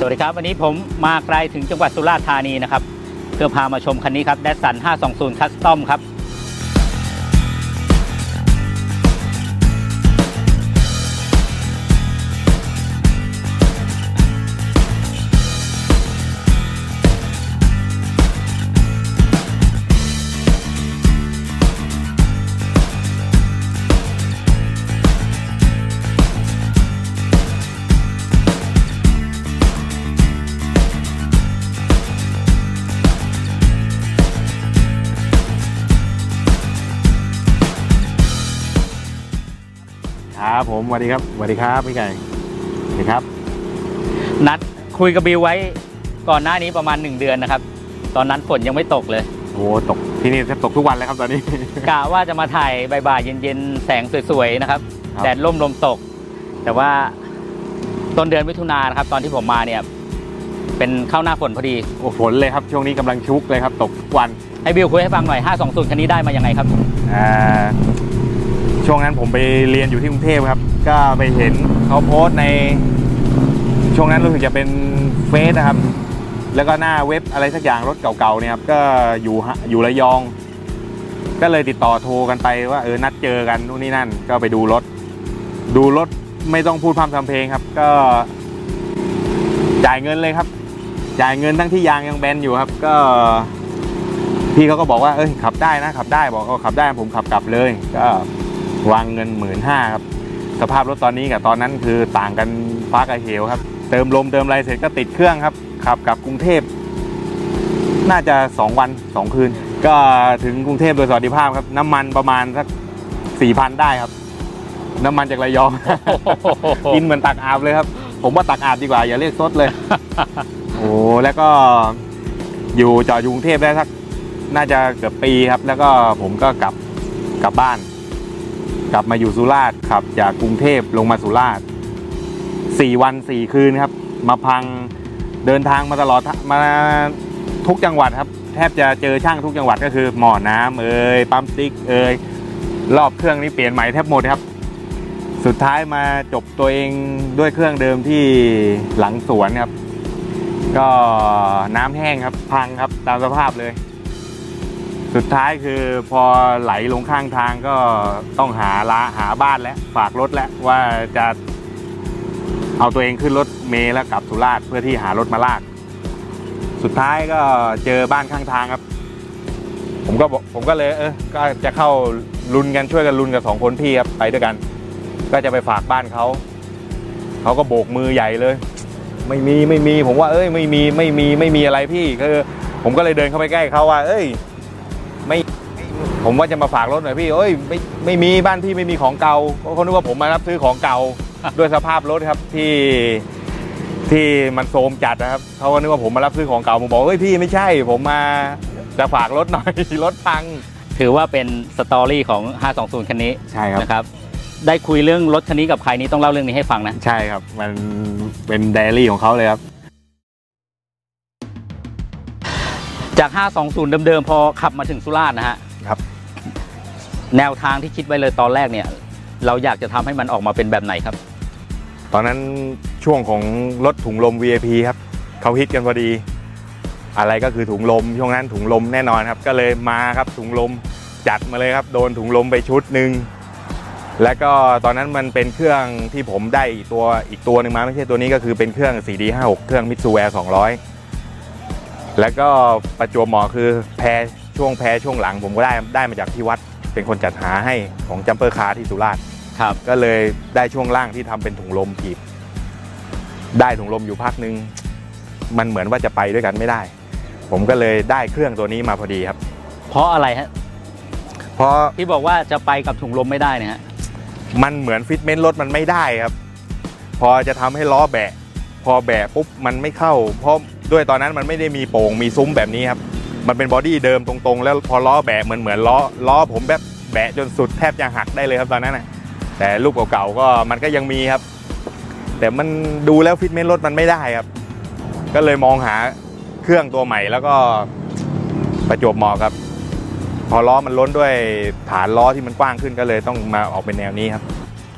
สวัสดีครับ วันนี้ผมมาไกลถึงจังหวัดสุราษฎร์ธานีนะครับ เพื่อพามาชมคันนี้ครับแดสัน520คัสตอมครับ ผมสวัสดีครับสวัสดีครับพี่ไก่สวัสดีครับ นัดคุยกับบิวไว้ก่อนหน้านี้ประมาณ 1 เดือนนะครับ ตอนนั้นฝนยังไม่ตกเลยโอ้ตกที่นี่แทบตกทุกวันเลยครับตอนนี้ กะว่าจะมาถ่ายบ่ายๆเย็นๆแสงสวยๆนะครับครับ แดดร่มลมตก แต่ว่าต้นเดือนมิถุนายนนะครับ ตอนที่ผมมาเนี่ย เป็นเข้าหน้าฝนพอดี โอ้ฝนเลยครับช่วงนี้กำลังชุกเลยครับ ตกทุกวันให้บิวคุยให้ฟังหน่อย 520 คันนี้ได้มายังไงครับ อ่า ช่วงนั้นผมไปเรียนอยู่ที่กรุงเทพครับ ก็ไปเห็นเขาโพสต์ใน ช่วงนั้นรู้สึกจะเป็นเฟซนะครับ แล้วก็หน้าเว็บอะไรสักอย่างรถเก่าๆเนี่ยครับก็อยู่ฮะอยู่ระยอง ก็เลยติดต่อโทรกันไปว่าเออนัดเจอกันนู่นนี่นั่น ก็ไปดูรถ ดูรถไม่ต้องพูดพร่ำทำเพลงครับ ก็จ่ายเงินเลยครับ จ่ายเงินทั้งที่ยางยังแบนอยู่ครับ ก็พี่เขาก็บอกว่าเอ้ยขับได้นะขับได้บอกก็ขับได้ผมขับกลับเลยก็ วางเงินหมื่นห้าครับ สภาพรถตอนนี้กับตอนนั้นคือต่างกันฟ้ากับเหวครับ เติมลมเติมอะไรเสร็จก็ติดเครื่องครับ ขับกลับกรุงเทพ น่าจะ 2 วัน 2 คืน ก็ถึงกรุงเทพโดยสวัสดิภาพครับ น้ำมันประมาณสักสี่พันได้ครับ น้ำมันจากระยอง กินเหมือนตักอาบเลยครับ ผมว่าตักอาบดีกว่า อย่าเรียกซดเลย โอ้แล้วก็อยู่จอดอยู่กรุงเทพได้สักน่าจะเกือบปีครับ แล้วก็ผมก็กลับกลับบ้าน กลับมาอยู่สุราษฎร์ขับจากกรุงเทพลงมาสุราษฎร์สี่วันสี่คืนครับ มาพังเดินทางมาตลอดมาทุกจังหวัดครับ แทบจะเจอช่างทุกจังหวัดก็คือหมอน้ำเอ่ยปั๊มติ๊กเอ่ยรอบเครื่องนี้เปลี่ยนใหม่แทบหมดครับ สุดท้ายมาจบตัวเองด้วยเครื่องเดิมที่หลังสวนครับ ก็น้ำแห้งครับพังครับตามสภาพเลย สุดท้ายคือพอไหลลงข้างทางก็ต้องหาละหาบ้านแล้วฝากรถแล้วว่าจะเอาตัวเองขึ้นรถเมล์แล้วกลับสุราษฎร์เพื่อที่หารถมาลาก สุดท้ายก็เจอบ้านข้างทางครับ ผมก็ผมก็เลยเออก็จะเข้าลุนกันช่วยกันลุนกับสองคนพี่ครับไปด้วยกัน ก็จะไปฝากบ้านเขาเขาก็โบกมือใหญ่เลย ไม่มีไม่มี ผมว่าเอ้ยไม่มีไม่มีไม่มีอะไรพี่คือผมก็เลยเดินเข้าไปใกล้เขาว่า เอ้ย ไม่ผมว่าจะมาฝากรถหน่อยพี่เอ้ยไม่ไม่มีบ้านพี่ไม่มีของเก่าเพราะเขานึกว่าผมมารับซื้อของเก่าด้วยสภาพรถครับที่ที่มันโทรมจัดนะครับเขาก็นึกว่าผมมารับซื้อของเก่าผมบอกเฮ้ยพี่ไม่ใช่ ผมมาจะฝากรถหน่อยรถพัง ถือว่าเป็นสตอรี่ของ 520 คันนี้ใช่ครับนะครับ ได้คุยเรื่องรถคันนี้กับใครนี้ต้องเล่าเรื่องนี้ให้ฟังนะ ใช่ครับ มันเป็นไดอารี่ของเขาเลยครับ จาก 520 เดิมๆ พอขับมาถึงสุราษฎร์นะฮะ ครับ แนวทางที่คิดไว้เลยตอนแรกเนี่ย เราอยากจะทำให้มันออกมาเป็นแบบไหนครับ ตอนนั้นช่วงของรถถุงลม VIP ครับเขาฮิตกันพอดี อะไรก็คือถุงลม ช่วงนั้นถุงลมแน่นอนครับ ก็เลยมาครับถุงลมจัดมาเลยครับ โดนถุงลมไปชุดหนึ่งแล้วก็ตอนนั้นมันเป็นเครื่องที่ผมได้อีกตัวอีกตัวหนึ่งมาไม่ใช่ตัวนี้ก็คือเป็นเครื่อง 4D 56 เครื่อง Mitsubishi 200 แล้วก็ประจวบเหมาะคือแพรช่วงแพรช่วงหลังผมก็ได้ได้มาจากที่วัดเป็นคนจัดหาให้ของจัมเปอร์คาร์ที่สุราษฎร์ครับ ก็เลยได้ช่วงล่างที่ทำเป็นถุงลมถีบได้ถุงลมอยู่พักนึง มันเหมือนว่าจะไปด้วยกันไม่ได้ ผมก็เลยได้เครื่องตัวนี้มาพอดีครับ เพราะอะไรฮะเพราะที่บอกว่าจะไปกับถุงลมไม่ได้เนี่ยฮะมันเหมือนฟิตเมนต์รถมันไม่ได้ครับ พอจะทำให้ล้อแบะ พอแบะปุ๊บมันไม่เข้า เพราะ ด้วยตอนนั้นมันไม่ได้มีโป่งมีซุ้มแบบนี้ครับ มันเป็นบอดี้เดิมตรงๆ แล้วพอล้อแบะเหมือนเหมือนล้อล้อผมแบบแบะจนสุดแทบจะหักได้เลยครับตอนนั้นนะแต่รูปเก่าๆก็มันก็ยังมีครับ แต่มันดูแล้วฟิตเมนต์รถมันไม่ได้ครับ ก็เลยมองหาเครื่องตัวใหม่แล้วก็ประจวบเหมาะครับ พอล้อมันล้นด้วยฐานล้อที่มันกว้างขึ้นก็เลยต้องมาออกเป็นแนวนี้ครับ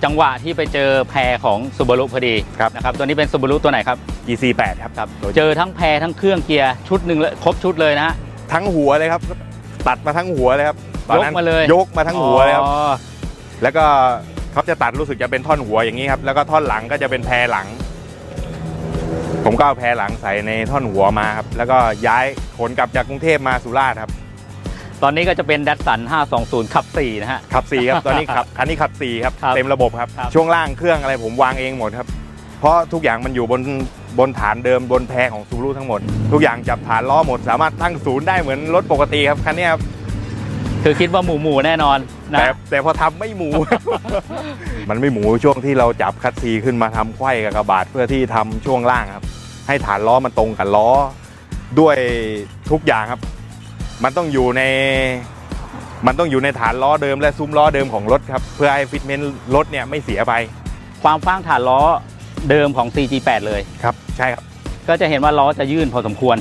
จังหวะที่ไปเจอแพรของซูบารุพอดีครับ นะครับตัวนี้เป็นซูบารุตัวไหนครับ GC8 ครับครับเจอทั้งแพรทั้งเครื่องเกียร์ชุดหนึ่งเลยครบชุดเลยนะฮะ ทั้งหัวเลยครับ ตัดมาทั้งหัวเลยครับตอนนั้นยกมาเลย ยกมาทั้งหัวเลยครับ อ๋อแล้วก็เขาจะตัดรู้สึกจะเป็นท่อนหัวอย่างนี้ครับ แล้วก็ท่อนหลังก็จะเป็นแพรหลัง ผมก็เอาแพรหลังใส่ในท่อนหัวมาครับ แล้วก็ย้ายขนกลับจากกรุงเทพมาสุราษฎร์ครับ ตอนนี้ก็จะเป็นดัตสัน520ขับ4นะฮะ ขับสี่ครับ ตอนนี้ขับ คันนี้ขับสี่ครับ ครับเต็มระบบครับ ครับ ช่วงล่างเครื่องอะไรผมวางเองหมดครับ เพราะทุกอย่างมันอยู่บนบนฐานเดิมบนแพรของซูรุทั้งหมด ทุกอย่างจับฐานล้อหมด สามารถตั้งศูนย์ได้เหมือนรถปกติครับคันนี้ครับคือคิดว่าหมู่หมู่ๆแน่นอนนะ แต่แต่พอทำไม่หมู มันไม่หมูช่วงที่เราจับคัดซีขึ้นมาทำไขว้กับกระบาดเพื่อที่ทำช่วงล่างครับ ให้ฐานล้อมันตรงกับล้อ ด้วยทุกอย่างครับ มันต้องอยู่ในมันต้องอยู่ในฐานล้อเดิมและซุ้มล้อเดิมของรถครับ เพื่อให้ฟิตเมนต์รถเนี่ยไม่เสียไป ความฟ้างฐานล้อเดิมของ CG8 เลย ครับ ใช่ครับ ก็จะเห็นว่าล้อจะยื่นพอสมควร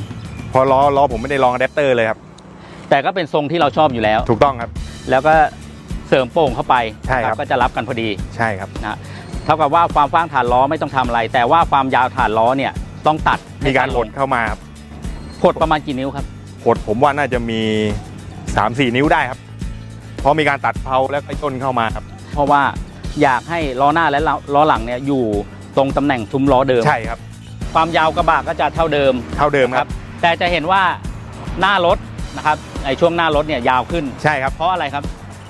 พอล้อล้อผมไม่ได้ลองอะแดปเตอร์เลยครับ แต่ก็เป็นทรงที่เราชอบอยู่แล้ว ถูกต้องครับ แล้วก็เสริมโป่งเข้าไปใช่ครับนะก็จะรับกันพอดีใช่ครับ นะเท่ากับว่าความฟ้างฐานล้อไม่ต้องทำอะไร แต่ว่าความยาวฐานล้อเนี่ยต้องตัดให้มีการสั้นหลดงเข้ามาครับ หดประมาณกี่นิ้วครับ หดผมว่าน่าจะมี 3-4 นิ้วได้ครับ เพราะมีการตัดเพลาแล้วก็ย่นเข้ามาครับ เพราะว่าอยากให้ล้อหน้าและล้อหลังเนี่ยอยู่ตรงตำแหน่งซุ้มล้อเดิม ใช่ครับ ความยาวกระบะก็จะเท่าเดิมเท่าเดิมครับ แต่จะเห็นว่าหน้ารถนะครับในช่วงหน้ารถเนี่ยยาวขึ้นใช่ครับ เพราะอะไรครับ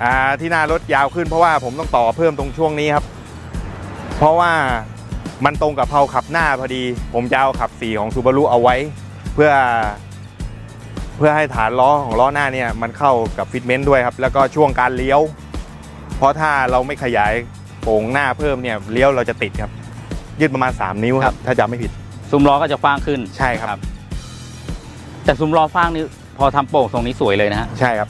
อ่าที่หน้ารถยาวขึ้นเพราะว่าผมต้องต่อเพิ่มตรงช่วงนี้ครับ เพราะว่ามันตรงกับเพลาขับหน้าพอดี ผมจะเอาขับสีของซูบารุเอาไว้ เพื่อ เพื่อให้ฐานล้อของล้อหน้าเนี่ยมันเข้ากับฟิตเมนต์ด้วยครับ แล้วก็ช่วงการเลี้ยว เพราะถ้าเราไม่ขยายโป่งหน้าเพิ่มเนี่ยเลี้ยวเราจะติดครับ ยืดประมาณ 3 นิ้วครับ ถ้าจำไม่ผิด ซุ้มล้อก็จะฟ้างขึ้นใช่ครับ แต่ซุ้มล้อฟ้างนี่พอทำโป่งทรงนี้สวยเลยนะฮะใช่ครับ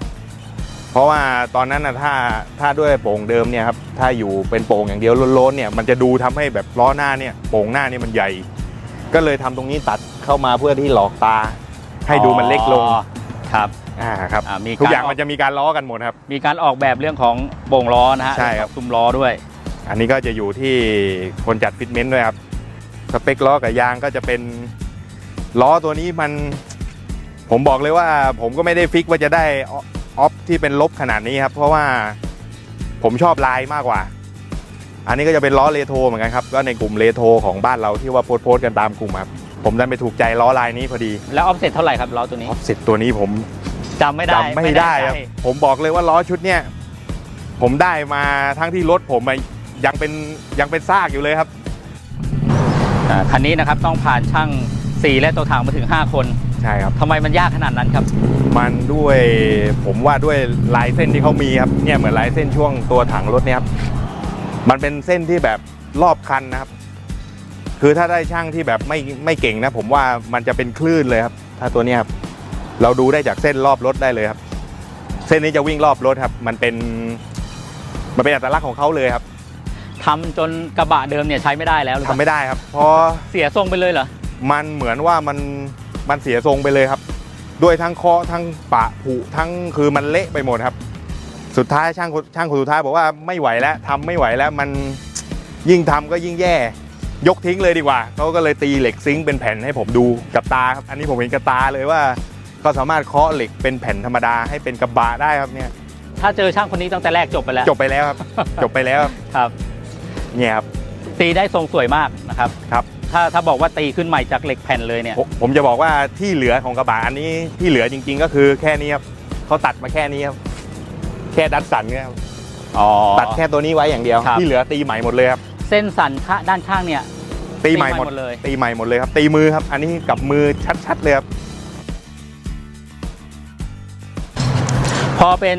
เพราะว่าตอนนั้นนะถ้าถ้าด้วยโป่งเดิมเนี่ยครับถ้าอยู่เป็นโป่งอย่างเดียวโล้นๆเนี่ยมันจะดูทำให้แบบล้อหน้าเนี่ยโป่งหน้าเนี่ยมันใหญ่ ก็เลยทำตรงนี้ตัดเข้ามาเพื่อที่หลอกตา ให้ดูมันเล็กลงอ๋อครับอ่าครับอ่ามีทุกอย่างรมันจะมีการล้อกันหมดครับ มีการออกแบบเรื่องของโป่งล้อนะฮะใช่ครับ ซุ้มล้อด้วย อันนี้ก็จะอยู่ที่คนจัดฟิตเมนต์ด้วยครับ สเปคล้อกับยางก็จะเป็นล้อตัวนี้มัน ผมบอกเลยว่า ผมก็ไม่ได้ฟิกว่าจะได้ออฟที่เป็นลบขนาดนี้ครับ เพราะว่าผมชอบลายมากกว่า อันนี้ก็จะเป็นล้อเลโทเหมือนกันครับ ก็ในกลุ่มเลโทของบ้านเราที่ว่าโพสต์โพสต์กันตามกลุ่มครับ ผมดันไปถูกใจล้อลายนี้พอดีแล้วออฟเซ็ตเท่าไหร่ครับล้อตัวนี้ออฟเซ็ตตัวนี้ผมจำไม่ได้จำไม่ได้ครับแน่ใจผมบอกเลยว่าล้อชุดเนี้ยผมได้มาทั้งที่รถผมอะยังเป็นยังเป็นซากอยู่เลยครับอ่าคันนี้นะครับต้องผ่านช่างสีและตัวถังมาถึง 5 คนใช่ครับทำไมมันยากขนาดนั้นครับ มันด้วยผมว่าด้วยลายเส้นที่เขามีครับเนี่ยเหมือนลายเส้นช่วงตัวถังรถเนี่ยครับมันเป็นเส้นที่แบบรอบคันนะครับ คือถ้าได้ช่างที่แบบไม่ไม่เก่งนะ ผมว่ามันจะเป็นคลื่นเลยครับ ถ้าตัวเนี้ยครับเราดูได้จากเส้นรอบรถได้เลยครับ เส้นนี้จะวิ่งรอบรถครับ มันเป็นมันเป็นอัตลักษณ์ของเขาเลยครับทำจนกระบะเดิมเนี่ยใช้ไม่ได้แล้วหรือทำเปล่าไม่ได้ครับ เพราะเสียทรงไปเลยเหรอมันเหมือนว่ามันมันเสียทรงไปเลยครับด้วยทั้งเคาะทั้งปะผุทั้งคือมันเละไปหมดครับ สุดท้ายช่างคนช่างคนสุดท้ายบอกว่าไม่ไหวแล้วทำไม่ไหวแล้วมันยิ่งทำก็ยิ่งแย่ ยกทิ้งเลยดีกว่าเขาก็เลยตีเหล็กซิงค์เป็นแผ่นให้ผมดูกับตาครับอันนี้ผมเห็นกับตาเลยว่าก็สามารถเคาะเหล็กเป็นแผ่นธรรมดาให้เป็นกระบะได้ครับเนี่ยถ้าเจอช่างคนนี้ตั้งแต่แรกจบไปแล้วจบไปแล้วครับ จบไปแล้วครับครับเนี่ยครับตีได้ทรงสวยมากนะครับครับ ถ้าถ้าบอกว่าตีขึ้นใหม่จากเหล็กแผ่นเลยเนี่ยผมผมจะบอกว่าที่เหลือของกระบะอันนี้ที่เหลือจริง ๆ ก็คือแค่นี้ครับเขาตัดมาแค่นี้ครับแค่ดัดสันครับอ๋อตัดแค่ตัวนี้ไว้อย่างเดียว ครับ ที่เหลือตีใหม่หมดเลยครับ เส้นสันข้าด้านข้างเนี่ยตีใหม่หมดเลย ตีใหม่หมดเลยครับ ตีมือครับ อันนี้กับมือชัดๆเลยครับ พอเป็น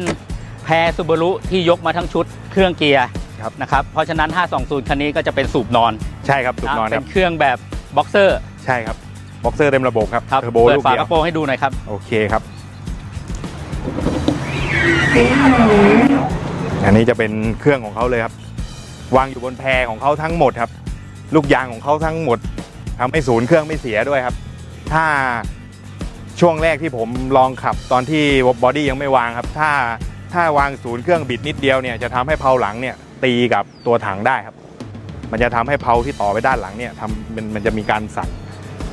แพรซูบารุที่ยกมาทั้งชุดเครื่องเกียร์ครับนะครับ เพราะฉะนั้น 520 คันนี้ก็จะเป็นสูบนอน ใช่ครับสุดนอนคเป็รับนเครื่องแบบบ็อกเซอร์ ใช่ครับ บ็อกเซอร์เต็มระบบครับครับเทอร์โบเปิดลูกฝาเดียกวระโปรงให้ดูหน่อยครับ โอเคครับ อันนี้จะเป็นเครื่องของเขาเลยครับ วางอยู่บนแพรของเขาทั้งหมดครับ ลูกยางของเขาทั้งหมดทำให้ศูนย์เครื่องไม่เสียด้วยครับ ถ้าช่วงแรกที่ผมลองขับตอนที่บอดี้ยังไม่วางครับ ถ้าถ้าวางศูนย์เครื่องบิดนิดเดียวเนี่ยจะทำให้เพลาหลังเนี่ยตีกับตัวถังได้ครับ มันจะทำให้เพลาที่ต่อไปด้านหลังเนี่ยทำมันมันจะมีการสั่น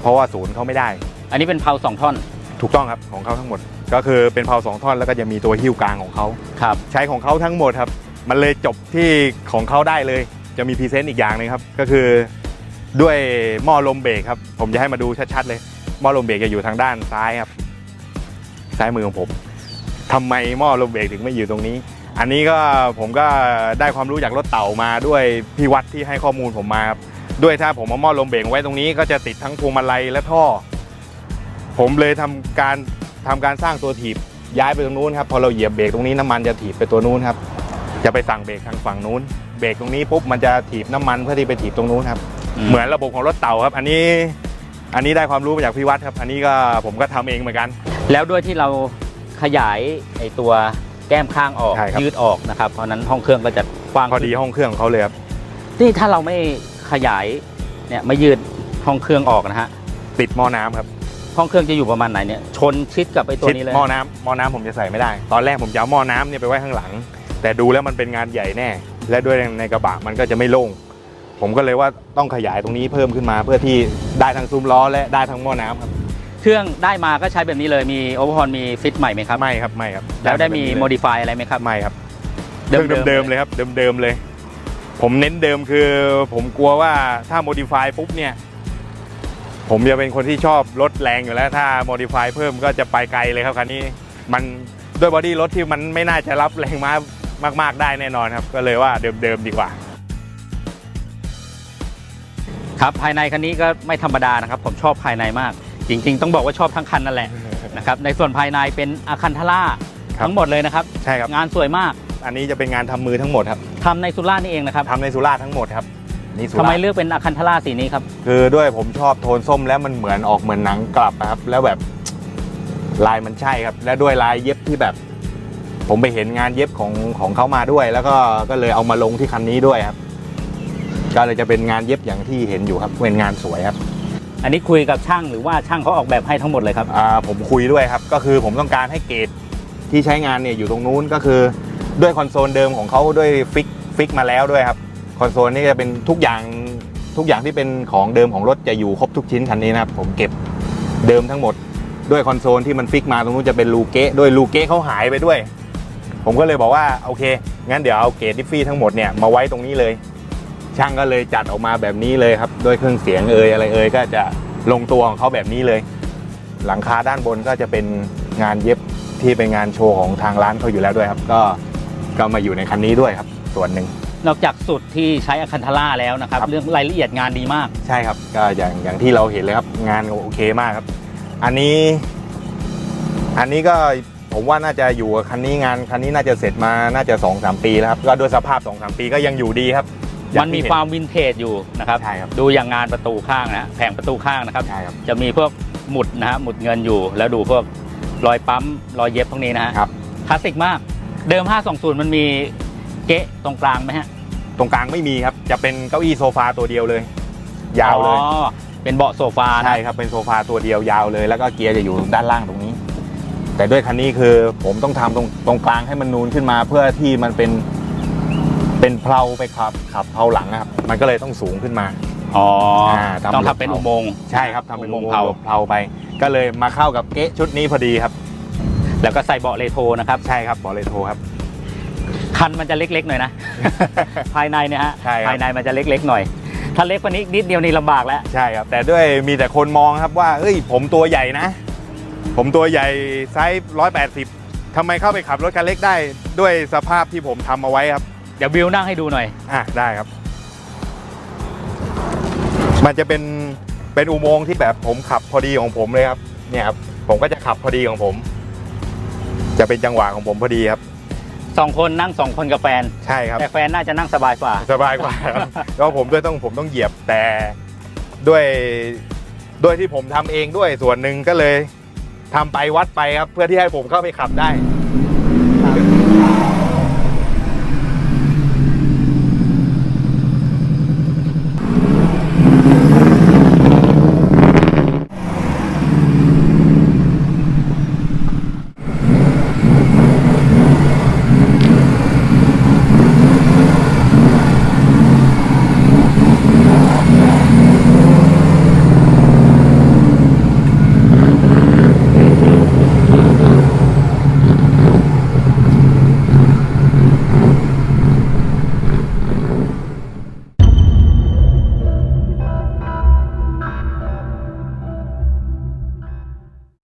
เพราะว่าศูนย์เขาไม่ได้ อันนี้เป็นเพลาสองท่อน ถูกต้องครับของเขาทั้งหมด ก็คือเป็นเพลาสองท่อนแล้วก็จะมีตัวหิ้วกลางของเขาครับ ใช้ของเขาทั้งหมดครับ มันเลยจบที่ของเขาได้เลย จะมีพรีเซนต์อีกอย่างหนึงครับ ก็คือด้วยหม้อลมเบรกครับ ผมจะให้มาดูชัดๆเลย หม้อลมเบรกจะอยู่ทางด้านซ้ายครับ ซ้ายมือของผมทำไมหม้อลมเบรกถึงไม่อยู่ตรงนี้ อันนี้ก็ผมก็ได้ความรู้จากรถเต่ามาด้วยพี่วัดที่ให้ข้อมูลผมมาครับด้วยถ้าผมเอาหม้อลมเบรกไว้ตรงนี้ก็จะติดทั้งพวงมาลัยและท่อ ผมเลยทำการทำการสร้างตัวถีบย้ายไปตรงนู้นครับพอเราเหยียบเบรกตรงนี้น้ำมันจะถีบไปตัวนู้นครับ จะไปสั่งเบรกทางฝั่งนู้น เบรกตรงนี้ปุ๊บมันจะถีบน้ำมันเพื่อที่ไปถีบตรงนู้นครับ เหมือนระบบของรถเต่าครับ อันนี้อันนี้ได้ความรู้มาจากพี่วัดครับ อันนี้ก็ผมก็ทำเองเหมือนกัน แล้วด้วยที่เราขยายไอตัวแก้มข้างออกใช่ครับ ยืดออกนะครับ เพราะฉะนั้นห้องเครื่องก็จะกว้างพอดีห้องเครื่องของเขาเลยครับนี่ถ้าเราไม่ขยายเนี่ยไม่ยืดห้องเครื่องออกนะฮะติดหม้อน้ำครับห้องเครื่องจะอยู่ประมาณไหนเนี่ยชนชิดกับไอตัวชิดนี้เลยหม้อน้ำหม้อน้ำผมจะใส่ไม่ได้ ตอนแรกผมจะเอาหม้อน้ำเนี่ยไปไว้ข้างหลัง แต่ดูแล้วมันเป็นงานใหญ่แน่ และด้วยในกระบะมันก็จะไม่โล่ง ผมก็เลยว่าต้องขยายตรงนี้เพิ่มขึ้นมาเพื่อที่ได้ทั้งซุ้มล้อและได้ทั้งหม้อน้ำครับ เครื่องได้มาก็ใช้แบบนี้เลยมีโอเวอร์ฮอนมีฟิตใหม่ไหมครับไม่ครับไม่ครับแล้วได้มีแบบนี้โมเลยดิฟายอะไรไหมครับไม่ครับเครื่องเดิมๆเลยครับเดิมๆเลย ผมเน้นเดิมคือ ผมกลัวว่าถ้าโมดิฟายปุ๊บเนี่ยผมจะเป็นคนที่ชอบรถแรงอยู่แล้วถ้าโมดิฟายเพิ่มก็จะไปไกลเลยครับคันนี้ มันด้วยบอดี้รถที่มันไม่น่าจะรับแรงม้า มาก ๆ ได้แน่นอนครับ ก็เลยว่าเดิม ๆ ดีกว่า ครับภายในคันนี้ก็ไม่ธรรมดานะครับ ผมชอบภายในมาก จริง ๆ ต้องบอกว่าชอบทั้งคันนั่นแหละ นะครับในส่วนภายในเป็นอาคันทล่าครับทั้งหมดเลยนะครับ ใช่ครับ งานสวยมากอันนี้จะเป็นงานทำมือทั้งหมดครับทำในสุราษฎร์นี่เองนะครับทำในสุราษฎร์ทั้งหมดครับนี่สุทำราไมษฎร์เลือกเป็นอาคันทล่าสีนี้ครับ คือด้วยผมชอบโทนส้มแล้วมันเหมือนออกเหมือนหนังกลับอะครับ แล้วแบบลายมันใช่ครับ และด้วยลายเย็บที่แบบ ผมไปเห็นงานเย็บของของเขามาด้วย แล้วก็ก็เลยเอามาลงที่คันนี้ด้วยครับ ก็เลยจะเป็นงานเย็บอย่างที่เห็นอยู่ครับเป็นงานสวยครับอันนี้คุยกับช่างหรือว่าช่างเขาออกแบบให้ทั้งหมดเลยครับอ่าผมคุยด้วยครับ ก็คือผมต้องการให้เกรดที่ใช้งานเนี่ยอยู่ตรงนู้นก็คือด้วยคอนโซลเดิมของเขาด้วยฟิกฟิกมาแล้วด้วยครับคอนโซลนี่จะเป็นทุกอย่างทุกอย่างที่เป็นของเดิมของรถจะอยู่ครบทุกชิ้นคันนี้นะครับผมเก็บเดิมทั้งหมดด้วยคอนโซลที่มันฟิกมาตรงนู้นจะเป็นลูเกะด้วยลูเกะเขาหายไปด้วย ผมก็เลยบอกว่าโอเค งั้นเดี๋ยวเอาเกรดดิฟฟี่ทั้งหมดเนี่ยมาไว้ตรงนี้เลย ช่างก็เลยจัดออกมาแบบนี้เลยครับด้วยเครื่องเสียงเอ่ยอะไรเอ่ยก็จะลงตัวของเขาแบบนี้เลย หลังคาด้านบนก็จะเป็นงานเย็บที่เป็นงานโชว์ของทางร้านเขาอยู่แล้วด้วยครับ ก็ก็มาอยู่ในคันนี้ด้วยครับ ส่วนหนึ่งนอกจากสุดที่ใช้อาคันทล่าแล้วนะครับครับ เรื่องรายละเอียดงานดีมาก ใช่ครับ ก็อย่างอย่างที่เราเห็นเลยครับ งานโอเคมากครับ อันนี้ อันนี้ก็ ผมว่าน่าจะอยู่กับคันนี้งานคันนี้น่าจะเสร็จมาน่าจะ2อสปีแล้วครับก็ด้วยสภาพ2อสปีก็ยังอยู่ดีครับอย่มังนที่มีเห็ความวินเทจอยู่นะครับใช่ครับดูอย่างงานประตูข้างนะแผงประตูข้างนะครับใช่ครับจะมีพวกหมุดนะฮะหมุดเงินอยู่ แล้วดูพวกรอยปั๊มรอยเย็บพวกนี้นะฮะครับคลาสสิกมากเดิม 520 มันมีเกะตรงกลางไหมฮะตรงกลางไม่มีครับจะเป็นเก้าอี้โซฟาตัวเดียวเลย ยาวเลยอ๋อเป็นเบาะโซฟานะใช่ครับเป็นโซฟาตัวเดียวยาวเลย แล้วก็เกียร์จะอยู่ด้านล่างตรงนี้ แต่ด้วยคันนี้คือผมต้องทำตรงตรงกลางให้มันนูนขึ้นมาเพื่อที่มันเป็นเป็นเพลาไปขับขับเพลาหลังนะครับ มันก็เลยต้องสูงขึ้นมา อ๋ออ่าทำต้องทำเป็นอุโมงค์ ใช่ครับทำเป็นอุวโมงงค์เพลาเพลาเพลาไป ก็เลยมาเข้ากับเก๊ะชุดนี้พอดีครับ แล้วก็ใส่เบาะเรโทรนะครับใช่ครับบอเลโทครับ คันมันจะเล็กๆหน่อยนะ ภายในเนี่ยฮะใช่ครับ ภายในมันจะเเล็กๆหน่อย ถ้าเล็กกว่านี้อีกนิดเดียวนี่ลำบากแล้ว ใช่ครับ แต่ด้วยมีแต่คนมองครับว่าเอ้ยผมตัวใหญ่นะ ผมตัวใหญ่ไซส์ร้อยแปดสิบทำไมเข้าไปขับรถคันเล็กได้ด้วยสภาพที่ผมทำเอาไว้ครับ เดี๋ยววิวนั่งให้ดูหน่อย อะได้ครับ มันจะเป็นเป็นอุโมงค์ที่แบบผมขับพอดีของผมเลยครับ เนี่ยครับ ผมก็จะขับพอดีของผม จะเป็นจังหวะของผมพอดีครับ สองคนนั่งสองคนกับแฟน ใช่ครับ แต่แฟนน่าจะนั่งสบายกว่า สบายกว่าครับแล้วผมด้วยต้องผมต้องเหยียบแต่ด้วยด้วยที่ผมทำเองด้วยส่วนหนึ่งก็เลย ทำไปวัดไปครับเพื่อที่ให้ผมเข้าไปขับได้